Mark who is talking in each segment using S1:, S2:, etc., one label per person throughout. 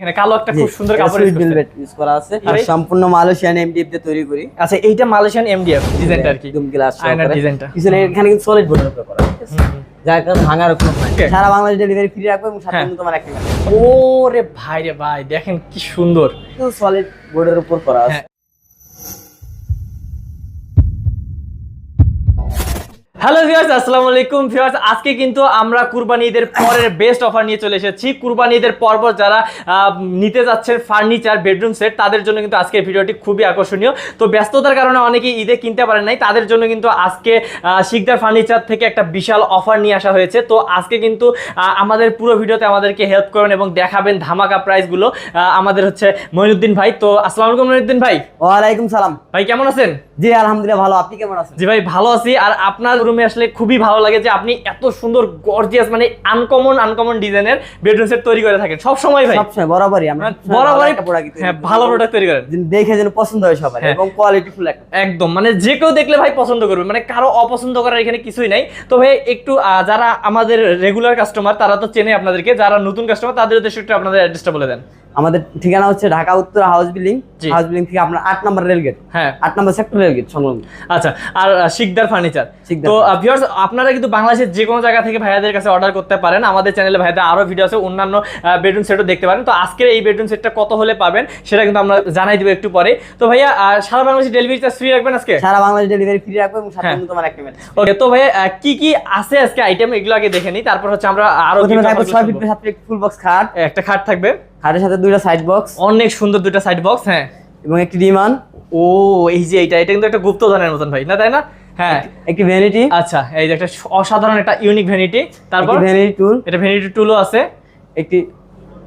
S1: এখানে কালো একটা খুব সুন্দর কাপড়
S2: সুইট ভেলভেট ইউজ করা আছে। আর সম্পূর্ণ মালয়েশিয়ান এমডিএফ দিয়ে তৈরি করি।
S1: আচ্ছা এইটা মালয়েশিয়ান এমডিএফ ডিজাইনটা আর কি।
S2: একদম গ্লাস
S1: আয়নার ডিজাইনটা
S2: পিছনে এখানে কিন্তু সলিড বোর্ডের উপর করা। আছে? যার কারণে ভাঙার কোনো সারা বাংলাদেশ ডেলিভারি ফ্রি রাখব এবং সাথে
S1: হ্যাঁ।
S2: তোমার একটা
S1: ওরে ভাই রে ভাই দেখেন কি সুন্দর।
S2: সলিড বোর্ডের উপর করা আছে।
S1: হ্যালো ভিউয়ার্স আসসালামু আলাইকুম। ভিউয়ার্স আজকে কিন্তু আমরা কুরবানি ঈদের পরের বেস্ট অফার নিয়ে চলে এসেছি। কুরবানি ঈদের পরপর যারা নিতে যাচ্ছেন ফার্নিচার বেডরুম সেট তাদের জন্য কিন্তু আজকের ভিডিওটি খুবই আকর্ষণীয়। তো ব্যস্ততার কারণে অনেকেই ঈদে কিনতে পারেন নাই। তাদের জন্য কিন্তু আজকে শিকদার ফার্নিচার থেকে একটা বিশাল অফার নিয়ে আসা হয়েছে। তো আজকে কিন্তু আমাদের পুরো ভিডিওতে আমাদেরকে হেল্প করবেন এবং দেখাবেন ধামাকা প্রাইসগুলো আমাদের হচ্ছে মইনুদ্দিন ভাই। তো আসসালামু আলাইকুম মইনুদ্দিন ভাই।
S2: ওয়ালাইকুম সালাম।
S1: ভাই কেমন আছেন?
S2: জি আলহামদুলিল্লাহ ভালো। আপনি কেমন আছেন?
S1: জি ভাই ভালো আছি। আর আপনার রুমে আসলে খুবই ভালো লাগে যে আপনি এত সুন্দর গর্জিয়াস মানে আনকমন আনকমন ডিজাইনের বেডরুম সেট তৈরি করে থাকেন। সব সময় ভাই।
S2: সবসময় বরাবরই। আমরা
S1: মানে বরাবরই হ্যাঁ ভালো প্রোডাক্ট তৈরি করেন।
S2: দেখে যেন পছন্দ হয় সবার
S1: হ্যাঁ।
S2: এবং কোয়ালিটি ফুল
S1: একদম মানে যে কেউ দেখলে ভাই পছন্দ করবে। মানে কারও অপছন্দ করার এখানে কিছুই নাই। তো ভাই একটু যারা আমাদের রেগুলার কাস্টমার তারা তো চেনে আপনাদেরকে। যারা নতুন কাস্টমার তাদের উদ্দেশ্যে একটু আপনাদের অ্যাড্রেসটা বলে দেন।
S2: আমাদের ঠিকানা হচ্ছে ঢাকা উত্তর হাউস বিল্ডিং। হাউস বিল্ডিং থেকে আপনার আট নম্বর রেল গেট
S1: হ্যাঁ।
S2: আট নম্বর সেক্টর রেল গেট সংলগ্ন।
S1: আচ্ছা আর শিকদার ফার্নিচার তো ভিউয়ার্স আপনারা কিন্তু বাংলাদেশের যে কোনো জায়গা থেকে ভাইয়াদের কাছে অর্ডার করতে পারেন। আমাদের চ্যানেলে ভাইয়াদের আরও ভিডিও আছে অন্যান্য বেডরুম সেটও দেখতে পারেন। তো আজকের এই বেডরুম সেটটা কত হলে পাবেন সেটা কিন্তু আমরা জানাই দিব একটু পরে। তো ভাইয়া সারা বাংলাদেশে ডেলিভারি চার্জ ফ্রি রাখবেন আজকে?
S2: সারা বাংলাদেশ ডেলিভারি ফ্রি রাখবেন এবং সাথে তোমার একটা মেট
S1: ওকে তো ভাইয়া কি কি আছে আজকে আইটেম এগুলো আগে দেখে নিই। তারপর হচ্ছে আমরা আরও
S2: প্রথমে
S1: কিছু
S2: ছয় ফিট সাত ফিট ফুল বক্স খাট।
S1: একটা খাট থাকবে।
S2: খাটের সাথে দুইটা সাইড বক্স
S1: অনেক সুন্দর দুটো সাইড বক্স হ্যাঁ।
S2: এবং একটি ডিমান
S1: ও এই যে এইটা এটা কিন্তু একটা গুপ্তধনের মতন ভাই না তাই না? হ্যাঁ।
S2: একটি ভ্যানিটি
S1: আচ্ছা এই যে একটা অসাধারণ একটা ইউনিক ভ্যানিটি তারপর?
S2: ভ্যানিটি টুল
S1: এটা ভ্যানিটি টুলও আছে।
S2: একটি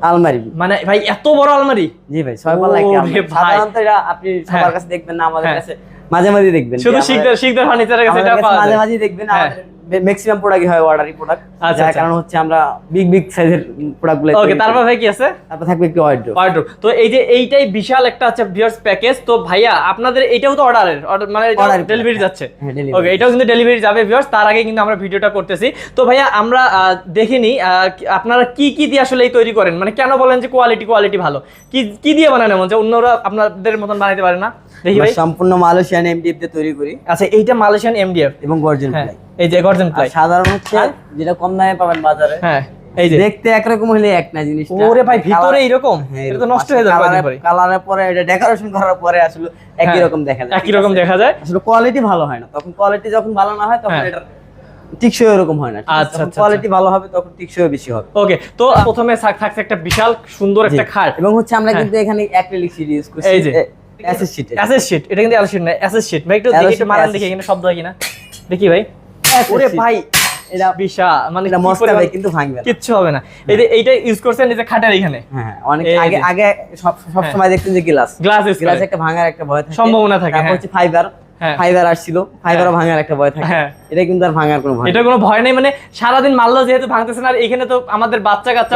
S2: আলমারি।
S1: মানে ভাই এত বড় আলমারি?
S2: জি ভাই ছয় পাল্লা একটি আলমারি।
S1: ভাই।
S2: সাধারণত এটা আপনি সবার
S1: হ্যাঁ।
S2: কাছে দেখবেন না আমাদের
S1: হ্যাঁ।
S2: কাছে মাঝে মাঝে দেখবেন
S1: শুধু
S2: আমাদের-
S1: শিকদার শিকদার ফার্নিচারের কাছে এটা
S2: মাঝে মাঝে দেখবেন
S1: হ্যাঁ।
S2: ম্যাক্সিমাম প্রোডাক্ট হয় অর্ডারি প্রোডাক্ট
S1: আচ্ছা,
S2: যার
S1: আচ্ছা।
S2: কারণ হচ্ছে আমরা বিগ বিগ সাইজের প্রোডাক্টগুলো
S1: ওকে তারপর ভাই কি আছে?
S2: তারপর থাকবে একটি ওয়ার্ড্রোব
S1: ওয়ার্ডরোব তো এই যে এইটাই বিশাল একটা আছে ভিউয়ার্স প্যাকেজ তো ভাইয়া আপনাদের এটাও তো অর্ডারের মানে ডেলিভারি
S2: হ্যাঁ,
S1: যাচ্ছে।
S2: হ্যাঁ,
S1: ওকে এটাও কিন্তু ডেলিভারি যাবে ভিউয়ার্স তার আগে কিন্তু আমরা ভিডিওটা করতেছি। তো ভাইয়া আমরা আহ, দেখে আহ, আপনারা কি কি দিয়ে আসলে এই তৈরি করেন? মানে কেন বলেন যে কোয়ালিটি কোয়ালিটি ভালো? কি কি দিয়ে বানানো এমন? যে অন্যরা আপনাদের মতন বানাইতে পারে না?
S2: সম্পূর্ণ মালয়েশিয়ান এমডিএফ দিয়ে তৈরি করি।
S1: আচ্ছা এইটা মালয়েশিয়ান এমডিএফ
S2: এবং গর্জন
S1: হ্যাঁ
S2: প্লাই
S1: এই যে গর্জন প্লাই
S2: সাধারণ হচ্ছে যেটা কম দামে পাবেন বাজারে।
S1: হ্যাঁ এই যে।
S2: দেখতে একরকম হলে এক না জিনিসটা।
S1: ওরে ভাই ভিতরে
S2: কালার- হ্যাঁ,
S1: এটা তো নষ্ট হয়ে যাবে পরে
S2: কালারের পরে এটা ডেকোরেশন করার পরে আসলে একই
S1: হ্যাঁ,
S2: রকম দেখা যায়।
S1: একই রকম দেখা যায়।
S2: আসলে কোয়ালিটি ভালো হয় না। তখন কোয়ালিটি যখন ভালো না হয় তখন
S1: হ্যাঁ।
S2: এটা টিকসই এরকম হয় না।
S1: আচ্ছা, আচ্ছা,
S2: কোয়ালিটি ভালো হবে তখন টিকসই বেশি হবে।
S1: ওকে তো প্রথমে থাকছে একটা বিশাল সুন্দর একটা খাট।
S2: এবং হচ্ছে আমরা
S1: হ্যাঁ।
S2: কিন্তু এখানে অ্যাক্রিলিক শীট ইউজ করছি।
S1: এই যে।
S2: অ্যাসেস শীট
S1: অ্যাসেস শিট এটা কিন্তু অ্যাসেস শিট না অ্যাসেস শিট ভাই একটু দেখি একটু মারান দেখি এখানে শব্দ হয় কিনা। দেখি ভাই। ওরে ভাই
S2: এটা
S1: বিশাল মানে
S2: এটা মস্ত কিন্তু ভাঙবে
S1: কিচ্ছু হবে না। এই যে এইটা ইউজ করছেন এই যে খাটের এখানে।
S2: হ্যাঁ অনেক আগে আগে সব সব
S1: হ্যাঁ।
S2: সময় দেখতেন যে গ্লাস।
S1: গ্লাস
S2: গ্লাস একটা ভাঙার একটা ভয় থাকে।
S1: সম্ভাবনা থাকে,
S2: তারপর
S1: হ্যাঁ।
S2: হচ্ছে ফাইবার
S1: হ্যাঁ।
S2: ফাইবার আসছিল ফাইবারও ভাঙার একটা ভয় থাকে।
S1: হ্যাঁ।
S2: এটা কিন্তু আর ভাঙার কোনো ভয়।
S1: এটা কোনো ভয় নেই মানে সারাদিন মারলো যেহেতু ভাঙতেছেন আর এখানে তো আমাদের বাচ্চা কাচ্চা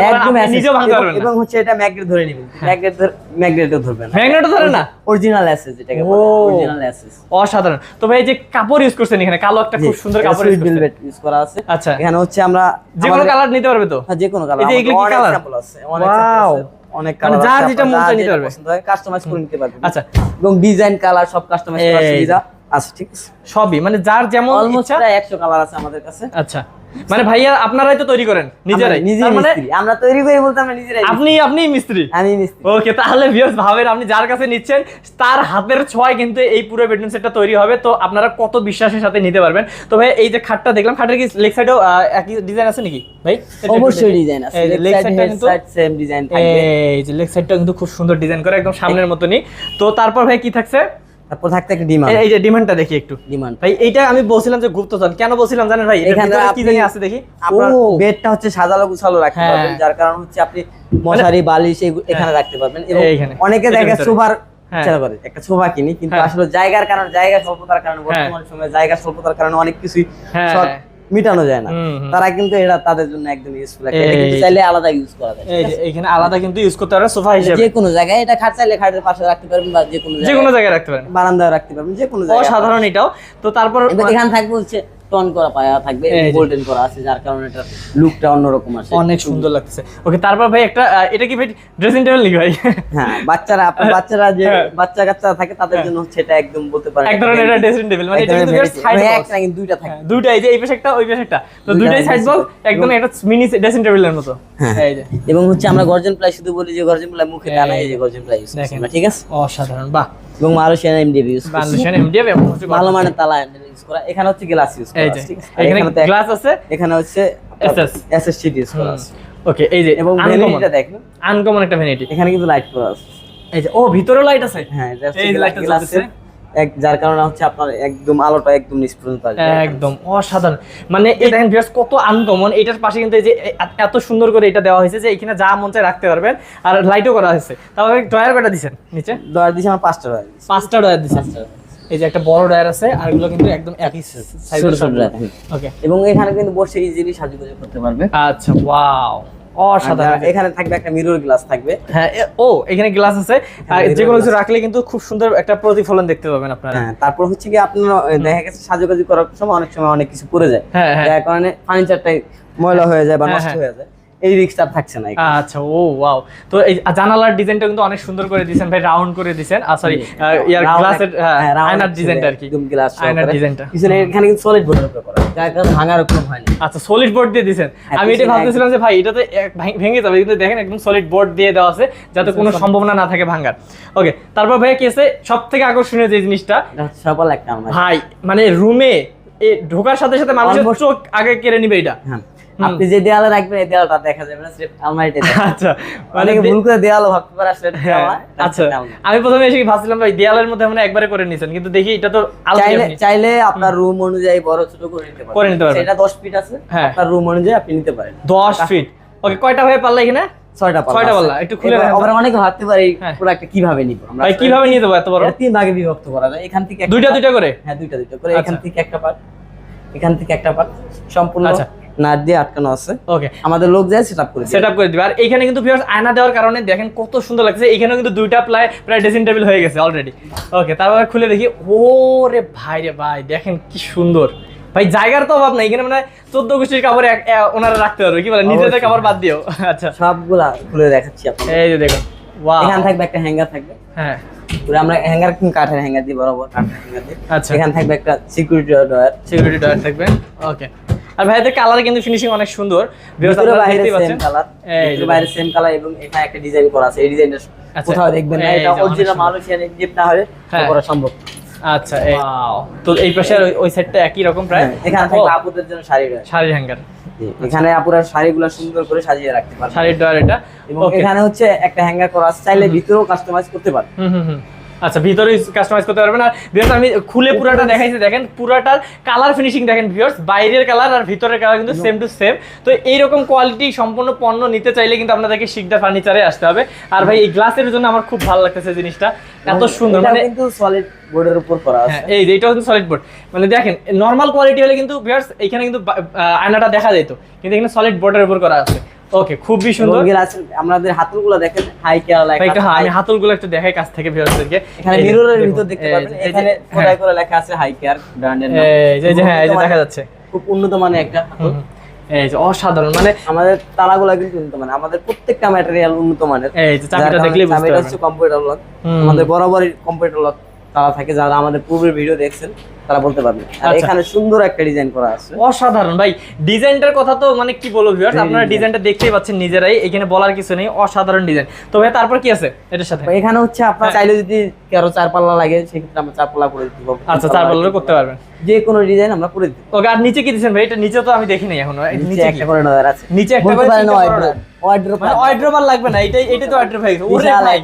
S1: নিজেও ভাঙতে না।
S2: এবং হচ্ছে এটা ম্যাগনেট ধরে নেবেন ম্যাগনেট ম্যাগনেটও ধরবে না।
S1: ম্যাগনেটও ধরে না?
S2: অরিজিনাল অ্যাসেস বলে। অরিজিনাল অ্যাসেস
S1: অসাধারণ। তো ভাই এই যে কাপড় ইউজ করছেন এখানে কালো একটা খুব সুন্দর কাপড় ইউজ
S2: ভেলভেট ইউজ করা আছে।
S1: আচ্ছা।
S2: এখানে হচ্ছে আমরা
S1: যে কোনো কালার নিতে পারবে তো?
S2: হ্যাঁ, যে কোনো কালার
S1: এই যে এগুলো কি
S2: অনেক আছে অনেক আছে, অনেক
S1: মানে
S2: কালার
S1: যার যেটা মন চাই নিতে পারবে।
S2: পছন্দ হয় কাস্টমাইজ করে নিতে পারবে
S1: আচ্ছা।
S2: এবং ডিজাইন কালার সব কাস্টমাইজ
S1: এই
S2: সুবিধা আছে ঠিক আছে।
S1: সবই মানে যার যেমন ইচ্ছা
S2: প্রায় 100 কালার আছে আমাদের কাছে।
S1: আচ্ছা মানে ভাইয়া আপনারাই তো তৈরি করেন নিজেরাই। মানে
S2: মিস্ত্রি আমরা তৈরি করি বলতে আমরা নিজেরাই
S1: আপনি আপনি মিস্ত্রি?
S2: আমি মিস্ত্রি।
S1: ওকে তাহলে ভিউয়ার্স ভাবেন আপনি যার কাছে নিচ্ছেন তার হাতের ছোঁয়ায় কিন্তু এই পুরো বেডরুম সেটটা তৈরি হবে তো আপনারা কত বিশ্বাসের সাথে নিতে পারবেন? তো ভাই এই যে খাটটা দেখলাম খাটের কি লেগ সাইডেও একই ডিজাইন আছে নাকি? ভাই
S2: অবশ্যই ডিজাইন আছে।
S1: লেগ সাইডটা কিন্তু
S2: সেম ডিজাইন থাকবে।
S1: এই যে লেগ সাইডটা কিন্তু খুব সুন্দর ডিজাইন করে একদম সামনের মতনই। তো তারপর ভাই কি থাকছে?
S2: তারপর থাকতে একটা ডিমান্ড
S1: এই- যে ডিমান্ডটা দেখি একটু।
S2: ডিমান্ড
S1: ভাই এইটা আমি বলছিলাম যে গুপ্তধন কেন বলছিলাম জানেন ভাই? এখানে কি জানি আছে দেখি?
S2: আপনার বেডটা হচ্ছে সাজালো গুছালো রাখতে
S1: হ্যাঁ।
S2: পারবেন যার কারণ হচ্ছে আপনি মশারি বালিশ এখানে রাখতে পারবেন। এবং অনেকে দেখে। সোফার
S1: হ্যাঁ।
S2: করে একটা সোফা কিনি কিন্তু
S1: হ্যাঁ।
S2: আসলে জায়গার কারণে জায়গা স্বল্পতার কারণে বর্তমান সময়ে জায়গা স্বল্পতার কারণে অনেক কিছুই
S1: হ্যাঁ।
S2: মিটানো যায় না। তারা কিন্তু এটা তাদের জন্য একদম ইউজফুল এটা কিন্তু চাইলে আলাদা ইউজ করা যায়
S1: এই যে এখানে আলাদা কিন্তু ইউজ করতে পারে সোফা হিসেবে।
S2: যে কোনো জায়গায় এটা খাট চাইলে খাটের পাশে রাখতে পারবেন বা যে কোনো
S1: যে কোনো জায়গায় রাখতে পারেন।
S2: বারান্দায় রাখতে পারবেন যে কোনো জায়গায়
S1: অসাধারণ এটাও। তো তারপর
S2: এখানে থাকবে হচ্ছে টন করা পায়া থাকবে
S1: যে।
S2: গোল্ডেন করা আছে যার কারণে এটা লুকটা অন্যরকম আসে
S1: অনেক সুন্দর লাগতেছে ওকে তারপর ভাই একটা এটা কি ভাই ড্রেসিং টেবিল নাকি ভাই?
S2: হ্যাঁ বাচ্চারা আপনার বাচ্চারা যে
S1: হ্যাঁ।
S2: বাচ্চা কাচ্চা থাকে তাদের জন্য হচ্ছে এটা একদম বলতে
S1: এক ধরনের এটা ড্রেসিং টেবিল মানে এটা কিন্তু সাইড বক্স
S2: একটা কিন্তু দুইটা থাকে।
S1: দুইটা এই যে এই পাশে একটা ওই পাশে একটা। তো
S2: দুইটা
S1: দুইটাই সাইড বক্স একদম একটা মিনি ড্রেসিং টেবিলের মতো।
S2: হ্যাঁ।
S1: এই যে।
S2: এবং হচ্ছে আমরা গর্জন প্লাই শুধু বলি যে গর্জন প্লাই মুখে তা না এই যে গর্জন প্লাই ঠিক আছে?
S1: অসাধারণ বাহ।
S2: এবং মালয়েশিয়ান এমডিএফ ইউজ
S1: বাংলাদেশের এমডিএফ এবং
S2: ভালো মানের তালা ইউজ করা। এখানে হচ্ছে গ্লাস ইউজ করা আছে,
S1: এখানে গ্লাস আছে।
S2: এখানে হচ্ছে
S1: এসএস
S2: এসএস শিট ইউজ করা আছে।
S1: ওকে এই যে
S2: এবং ভ্যানিটিটা দেখেন।
S1: আনকমন একটা ভ্যানিটি
S2: এখানে কিন্তু লাইট করা আছে।
S1: এই যে ও ভিতরে লাইট আছে।
S2: হ্যাঁ
S1: এই লাইটটা আছে।
S2: এক যার কারণে হচ্ছে আপনার একদম আলোটা একদম নিচ পর্যন্ত আসবে।
S1: একদম অসাধারণ। মানে এই দেখেন ভিউয়ার্স কত আনকমন। এটার পাশে কিন্তু এই যে এত সুন্দর করে এটা দেওয়া হয়েছে যে এখানে যা মন চায় রাখতে পারবেন। আর লাইটও করা হয়েছে। তারপরে ড্রয়ার কটা দিছেন নিচে?
S2: দর দিছে আমার পাঁচটা রয়ে গেছে
S1: পাঁচটা ড্রয়ার দিছেন। এই যে একটা বড় ড্রয়ার আছে আর এগুলো কিন্তু একদম একই
S2: হ্যাঁ।
S1: ওকে
S2: এবং এখানে কিন্তু বসে ইজিলি সাজুগুজু করতে পারবে।
S1: আচ্ছা ওয়াও অসাধারণ
S2: এখানে থাকবে একটা মিরর গ্লাস থাকবে।
S1: হ্যাঁ ও এখানে গ্লাস আছে। যে কোনো কিছু রাখলে কিন্তু খুব সুন্দর একটা প্রতিফলন দেখতে পাবেন আপনারা।
S2: হ্যাঁ তারপর হচ্ছে কি আপনার দেখা গেছে সাজুগুজু করার সময় অনেক সময় অনেক কিছু পড়ে যায়।
S1: হ্যাঁ হ্যাঁ।
S2: যার কারণে ফার্নিচারটাই ময়লা হয়ে যায় বা
S1: হ্যাঁ,
S2: নষ্ট
S1: হ্যাঁ।
S2: হয়ে যায়। এই রিস্কটা থাকছে না
S1: আচ্ছা ও ওয়াও তো এই জানালার ডিজাইনটা কিন্তু অনেক সুন্দর করে দিয়েছেন ভাই রাউন্ড করে দিয়েছেন। আর সরি ইয়ার
S2: Round
S1: গ্লাসের
S2: এক- হ্যাঁ, round
S1: আয়নার ডিজাইনটা আর কি।
S2: একদম গ্লাস
S1: আয়নার ডিজাইনটা
S2: পিছনে এখানে কিন্তু সলিড বোর্ডের উপরে করা। ভাঙার কোনো
S1: আচ্ছা সলিড বোর্ড দিয়ে দিয়েছেন
S2: হ্যাঁ,
S1: আমি এটা ভাবতেছিলাম যে ভাই ভেঙে যাবে কিন্তু দেখেন একদম সলিড বোর্ড দিয়ে দেওয়া আছে যাতে কোনো সম্ভাবনা না থাকে ভাঙার। ওকে তারপর ভাই কি আছে? সব থেকে আকর্ষণীয় যে জিনিসটা
S2: একটা
S1: ভাই মানে রুমে ঢোকার সাথে সাথে মানুষের চোখ আগে কেড়ে নিবে এটা।
S2: হ্যাঁ। আপনি যে দেয়ালে রাখবেন এই দেয়ালটা দেখা যাবে না আলমারিতে
S1: আচ্ছা মানে
S2: অনেকে ভুল করে দেয়ালও ভাবতে পারে আসলে এটা
S1: হ্যাঁ,
S2: এটা
S1: আচ্ছা। আমি প্রথমে এসে ভাবছিলাম ভাই দেয়ালের মধ্যে মানে একবারে করে নিছেন কিন্তু দেখি এটা তো
S2: চাইলে চাইলে আপনার রুম অনুযায়ী বড় ছোট করে নিতে পারবেন
S1: করে নিতে পারবেন।
S2: সেটা 10 ফিট আছে
S1: হ্যাঁ।
S2: আপনার রুম অনুযায়ী আপনি নিতে পারেন।
S1: দশ ফিট। ওকে কয়টা হয়ে পারলা এখানে?
S2: ছয়টা
S1: ছয়টা পাল্লা, একটু খুলে
S2: এবার আবার অনেকে ভাবতে পারে
S1: হ্যাঁ।
S2: প্রোডাক্টটা কীভাবে নিব? আমরা
S1: ভাই কীভাবে নিয়ে যাব এত বড়?
S2: তিন ভাগে বিভক্ত করা যায়। এখান থেকে একটা
S1: দুইটা দুইটা করে?
S2: হ্যাঁ দুইটা দুইটা করে। এখান
S1: আচ্ছা।
S2: থেকে একটা পার্ট এখান থেকে একটা পার্ট সম্পূর্ণ
S1: আচ্ছা।
S2: নাট দিয়ে আটকানো আছে।
S1: ওকে
S2: আমাদের লোক যায় সেটআপ করে
S1: সেট আপ করে দিবে। আর এখানে কিন্তু ভিউয়ার্স আয়না দেওয়ার কারণে দেখেন কত সুন্দর লাগছে। এখানেও কিন্তু দুইটা প্রায় প্রায় ড্রেসিং টেবিল হয়ে গেছে অলরেডি ওকে তারপর খুলে দেখি। ও রে ভাই রে ভাই দেখেন কি সুন্দর। ভাই জায়গার তো অভাব নাই। এখানে মানে চোদ্দ গোষ্ঠীর কাপড় ওনারা রাখতে পারবে। কি বলে নিজেদের কাপড় বাদ দিও। আচ্ছা।
S2: সবগুলা খুলে দেখাচ্ছি আপনি
S1: এই যে দেখুন।
S2: এখানে থাকবে একটা হ্যাঙ্গার থাকবে।
S1: হ্যাঁ।
S2: পুরো আমরা হ্যাঙ্গার কাঠের হ্যাঙ্গার দিয়ে বরাবর কাঠের হ্যাঙ্গার দিয়ে
S1: আচ্ছা।
S2: এখানে থাকবে একটা সিকিউরিটি ডয়ার
S1: সিকিউরিটি ডয়ার থাকবে। ওকে আর ভাইদের কালার কিন্তু ফিনিশিং অনেক সুন্দর।
S2: ভিতরে বাইরে সেম কালার
S1: এই যে
S2: ভিতরে বাইরে সেম কালার এবং এখানে একটা ডিজাইন করা আছে। এই ডিজাইনটা
S1: আচ্ছা।
S2: কোথাও দেখবেন না এটা অরিজিনাল মালয়েশিয়ান ইজিপ না হলে
S1: হ্যাঁ।
S2: করা সম্ভব।
S1: আচ্ছা তো এই পাশে ওই- সাইডটা একই রকম প্রায়?
S2: হ্যাঁ, এখানে
S1: ও,
S2: থাকবে আপুদের জন্য শাড়ি রয়েছে
S1: শাড়ির হ্যাঙ্গার
S2: এখানে আপুরা শাড়িগুলো সুন্দর করে সাজিয়ে রাখতে পারবে।
S1: শাড়ির ডয়ার এটা?
S2: এবং এখানে হচ্ছে একটা হ্যাঙ্গার করা আছে চাইলে ভিতরেও কাস্টমাইজ করতে পারবে।
S1: হুম হুম হুম। আচ্ছা ভিতরে কাস্টমাইজ করতে পারবেন আর ভিউয়ার্স আমি খুলে পুরাটা দেখাইছি দেখেন পুরাটার কালার ফিনিশিং দেখেন ভিউয়ার্স বাইরের কালার আর ভিতরের কালার কিন্তু সেম টু সেম তো এইরকম কোয়ালিটি সম্পূর্ণ পণ্য নিতে চাইলে কিন্তু আপনাদেরকে শিকদার ফার্নিচারে আসতে হবে। আর ভাই এই গ্লাসের জন্য আমার খুব ভালো লাগতেছে জিনিসটা। এত সুন্দর মানে
S2: কিন্তু সলিড বোর্ডের উপর করা আছে।
S1: হ্যাঁ এই যে এটা হচ্ছে সলিড বোর্ড মানে দেখেন নর্মাল কোয়ালিটি হলে কিন্তু ভিউয়ার্স এখানে কিন্তু আয়নাটা দেখা যেত। কিন্তু এখানে সলিড বোর্ডের উপর করা আছে। ওকে খুবই সুন্দর।
S2: আমাদের হাতলগুলো দেখেন হাই কেয়ার লেখা
S1: একটু হ্যাঁ, আমি হাতলগুলো একটু দেখাই কাছ থেকে ভিউয়ার্সদেরকে।
S2: এখানে মিররের ভিতর দেখতে এখানে
S1: হ্যাঁ,
S2: খোদাই করে লেখা আছে হাই কেয়ার ব্র্যান্ডের নাম
S1: এই যে, হ্যাঁ, এই যে দেখা যাচ্ছে।
S2: খুব উন্নত মানের একটা হাতল।
S1: এই যে অসাধারণ মানে
S2: আমাদের তালাগুলো কিন্তু উন্নত মানের আমাদের প্রত্যেকটা ম্যাটেরিয়াল উন্নত মানের
S1: এই যে চাবিটা দেখলেই বুঝতে পারবেন।
S2: হচ্ছে কম্পিউটার লক। আমাদের বরাবরই কম্পিউটার লক তালা থাকে যারা আমাদের পূর্বের ভিডিও দেখছেন। তারা বলতে পারবেন আর
S1: আচ্ছা।
S2: এখানে সুন্দর একটা ডিজাইন করা আছে।
S1: অসাধারণ ভাই। ডিজাইনটার কথা তো মানে কি বলব ভিউয়ার্স আপনারা ডিজাইনটা দেখতেই পাচ্ছেন নিজেরাই। এখানে বলার কিছু নেই অসাধারণ ডিজাইন তো ভাই তারপর কি আছে এটার সাথে?
S2: এখানে হচ্ছে আপনার
S1: হ্যাঁ।
S2: চাইলে যদি কারও চার পাল্লা লাগে সেক্ষেত্রে আমরা চার পাল্লা করে পারব।
S1: আচ্ছা চার পাল্লারও করতে পারবেন।
S2: যে কোনো ডিজাইন আমরা করে পারব।
S1: ওকে আর নিচে কি দিচ্ছেন ভাই? এটা নিচে তো আমি দেখি নাই এখনও।
S2: নিচে একটা করে ডয়ার আছে।
S1: নিচে একটা করে মানে লাগবে না। এটাই এটাই তো ওয়াইড্রোপ হয়ে গেছে ওরে ভাই।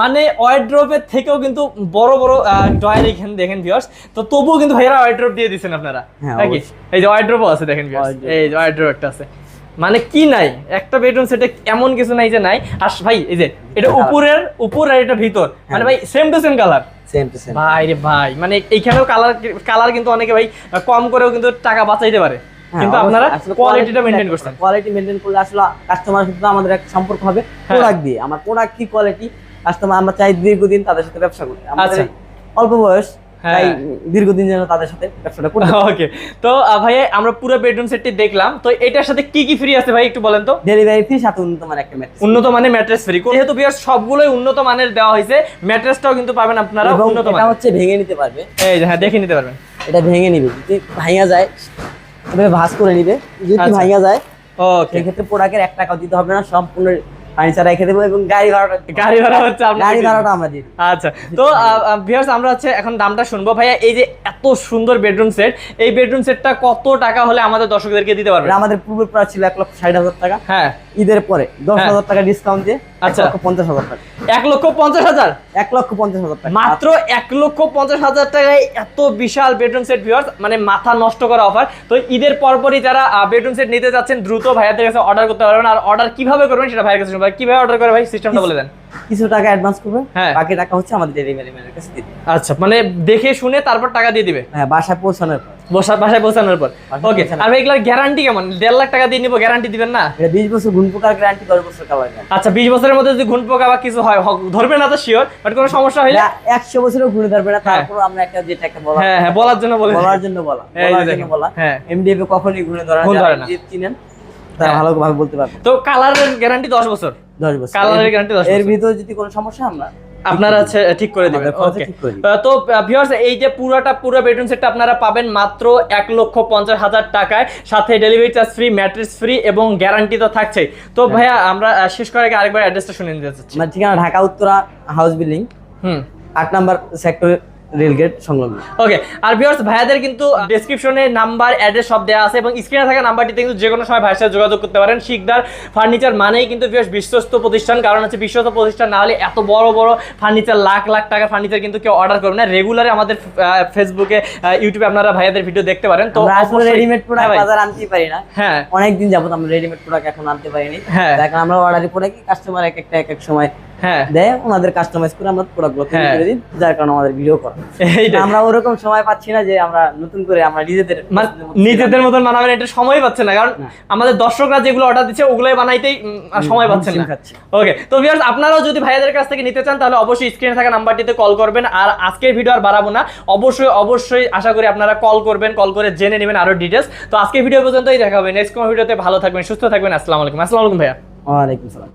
S1: মানে ওয়াইড্রোপের থেকেও কিন্তু বড় বড় ড্রয়ার এখানে দেখেন ভিউয়ার্স তো তবুও কিন্তু ভাইরা ওয়াইড্রোপ দিয়ে দিচ্ছেন আপনারা।
S2: হ্যাঁ,
S1: নাকি? এই যে ওয়াইড্রোপও আছে দেখেন। এই যে ওয়াইড্রোপ একটা আছে। মানে কি নাই? একটা বেডরুম সেটে এমন কিছু নাই যে নাই। আর ভাই এই যে এটা উপরের উপর আর এটা ভিতর। মানে
S2: হ্যাঁ।
S1: ভাই same to same colour
S2: same to same
S1: ভাই রে ভাই মানে এইখানেও কালার কালার কিন্তু অনেকে ভাই কম করেও কিন্তু টাকা বাঁচাইতে পারে।
S2: হ্যাঁ,
S1: কিন্তু আপনারা কোয়ালিটিটা মেনটেন
S2: মেনটেন
S1: করছেন।
S2: কোয়ালিটি মেনটেন করলে আসলে কাস্টমার সাথে আমাদের একটা সম্পর্ক হবে। প্রোডাক্ট দিয়ে। আমার প্রোডাক্ট কি কোয়ালিটি কাস্টমার আমরা চাই দীর্ঘদিন তাদের সাথে ব্যবসা করতে। আমাদের
S1: আচ্ছা।
S2: অল্প বয়স। তাই দীর্ঘদিন যেন তাদের সাথে ব্যবসাটা করতে
S1: ওকে তো আমরা পুরো বেডরুম সেটটি দেখলাম। তো এটার সাথে কি কি ফ্রি আছে ভাই একটু বলেন তো?
S2: ডেলিভারি ফি সাথে উন্নত মানের একটা ম্যাট্রেস
S1: উন্নত মানের ম্যাট্রেস ফ্রি যেহেতু বিয়ার সবগুলোই উন্নত মানের দেওয়া হয়েছে। ম্যাট্রেসটাও কিন্তু পাবেন আপনারা উন্নত
S2: এটা হচ্ছে ভেঙে নিতে পারবে।
S1: এই যে হ্যাঁ দেখে নিতে পারবেন।
S2: এটা ভেঙে নিবে। যদি ভাঙা যায় এভাবে ভাঁজ করে নিবে। যদি
S1: আচ্ছা।
S2: ভাঙা যায়
S1: ওকে
S2: সেক্ষেত্রে প্রোডাক্টের এক টাকাও দিতে হবে না। সম্পূর্ণ ফার্নিচার রেখে দেবো এবং গাড়ি ভাড়াটা
S1: গাড়ি ভাড়া হচ্ছে
S2: গাড়ি ভাড়াটা আমরা দিই
S1: আচ্ছা তো ভিউয়ার্স আমরা হচ্ছে এখন দামটা শুনব। ভাইয়া এই যে এত সুন্দর বেডরুম সেট এই বেডরুম সেটটা কত টাকা হলে আমাদের দর্শকদেরকে দিতে
S2: পারবে? আমাদের পূর্বে প্রায় ছিল এক লক্ষ ষাট হাজার টাকা।
S1: হ্যাঁ।
S2: ঈদের পরে দশ
S1: হ্যাঁ।
S2: হাজার টাকা ডিসকাউন্ট দিয়ে
S1: আচ্ছা।
S2: পঞ্চাশ হাজার টাকা।
S1: এক লক্ষ পঞ্চাশ হাজার?
S2: এক লক্ষ পঞ্চাশ হাজার টাকা।
S1: মাত্র এক লক্ষ পঞ্চাশ হাজার টাকায় এত বিশাল বেডরুম সেট ভিউয়ার্স মানে মাথা নষ্ট করা অফার তো ঈদের পরপরই যারা বেডরুম সেট নিতে যাচ্ছেন দ্রুত ভাইয়াদের কাছে অর্ডার করতে পারবেন। আর অর্ডার কীভাবে করবেন সেটা ভাইয়ের কাছে। ভাই কীভাবে অর্ডার করে ভাই? সিস্টেমটা বলে দেন।
S2: কিছু টাকা অ্যাডভান্স করবে।
S1: হ্যাঁ।
S2: বাকি টাকা হচ্ছে আমাদের ডেলিভারি ম্যানের কাছে দিতে
S1: আচ্ছা মানে দেখে শুনে তারপর টাকা দিয়ে দিবে।
S2: হ্যাঁ বাসায় পৌঁছানোর পর।
S1: বসার বাসায় পৌঁছানোর পর। ওকে আর এগুলার গ্যারান্টি কেমন? দেড় লাখ টাকা দিয়ে নিবো গ্যারান্টি দিবেন না?
S2: এটা বিশ বছর গুণ পোকার গ্যারান্টি দশ বছর গ্যারান্টি
S1: আচ্ছা বিশ বছরের মধ্যে যদি ঘুন পোকা বা কিছু হয় ধরবে না তো শিওর বাট কোনো সমস্যা হলে
S2: একশো বছরও ঘুরে ধরবে না
S1: হ্যাঁ।
S2: তারপর আমরা একটা যেটা একটা বলা
S1: হ্যাঁ হ্যাঁ বলার জন্য বলে
S2: বলার জন্য বলা। বলার জন্য বলা।
S1: হ্যাঁ।
S2: এমডিএফ কখনোই ঘুরে ধরে
S1: ধরে না।
S2: চিনেন তারা
S1: হ্যাঁ।
S2: ভালোভাবে বলতে পারবে
S1: তো কালারের গ্যারান্টি দশ বছর?
S2: দশ বছর।
S1: কালারের গ্যারান্টি দশ
S2: এর ভিতরে যদি কোনো সমস্যা আমরা
S1: আপনারা ঠিক করে দিবেন। ওকে
S2: ঠিক করে দিবেন।
S1: তো ভিউয়ার্স এই যে পুরোটা পুরো বেডরুম সেটটা আপনারা পাবেন মাত্র এক লক্ষ পঞ্চাশ হাজার টাকায়। সাথে delivery charge free mattress free এবং গ্যারান্টি তো থাকছেই। তো
S2: হ্যাঁ।
S1: ভাইয়া আমরা শেষ করার আগে আরেকবার অ্যাড্রেসটা শুনে নিতে চাচ্ছি।
S2: ঠিকানা ঢাকা উত্তরা হাউস বিল্ডিং
S1: হুম।
S2: আট নাম্বার সেক্টর রেলগেট সংলগ্ন।
S1: ওকে আর ভিউয়ার্স ভাইয়াদের কিন্তু ডেসক্রিপশনে নাম্বার অ্যাড্রেস সব দেওয়া আছে এবং স্ক্রিনে থাকা নাম্বারটিতে কিন্তু যে কোনো সময় ভাইয়ের সাথে যোগাযোগ করতে পারেন। শিকদার ফার্নিচার মানেই কিন্তু ভিউয়ার্স বিশ্বস্ত প্রতিষ্ঠান। কারণ হচ্ছে বিশ্বস্ত প্রতিষ্ঠান না হলে এত বড় বড় ফার্নিচার লাখ লাখ টাকা ফার্নিচার কিন্তু কেউ অর্ডার করবে না। রেগুলারে আমাদের ফেসবুকে ইউটিউবে আপনারা ভাইয়াদের ভিডিও দেখতে পারেন। তো
S2: আসলে রেডিমেড প্রোডাক্ট
S1: হ্যাঁ
S2: বাজার আনতেই পারি না।
S1: হ্যাঁ।
S2: অনেক দিন যাবত আমরা রেডিমেড প্রোডাক্ট এখন আনতে পারিনি।
S1: হ্যাঁ।
S2: দেখেন আমরা অর্ডারের পরে কি কাস্টমার এক একটা এক এক সময়
S1: হ্যাঁ।
S2: দেয় ওনাদের কাস্টমাইজ করে আমরা প্রোডাক্টগুলো তৈরি। করে দিই যার কারণে আমাদের ভিডিও করা। আমরা ওরকম সময় পাচ্ছি না যে আমরা নতুন করে আমরা নিজেদের
S1: নিজেদের মতন বানাবেন এটা সময় পাচ্ছে না। কারণ আমাদের দর্শকরা যেগুলো অর্ডার দিচ্ছে ওগুলোই বানাইতেই সময় পাচ্ছেন না। ওকে তো ভিউয়ার্স আপনারাও যদি ভাইয়াদের কাছ থেকে নিতে চান তাহলে অবশ্যই স্ক্রিনে থাকা নাম্বারটিতে কল করবেন। আর আজকের ভিডিও আর বাড়াবো না। অবশ্যই অবশ্যই আশা করি আপনারা কল করবেন কল করে জেনে নেবেন আরও ডিটেলস তো আজকের ভিডিও পর্যন্তই দেখা হবে নেক্সট কোনো ভিডিওতে ভালো থাকবেন সুস্থ থাকবেন। আসসালামু আলাইকুম। আসসালামু আলাইকুম ভাইয়া।
S2: ওয়ালাইকুম সালাম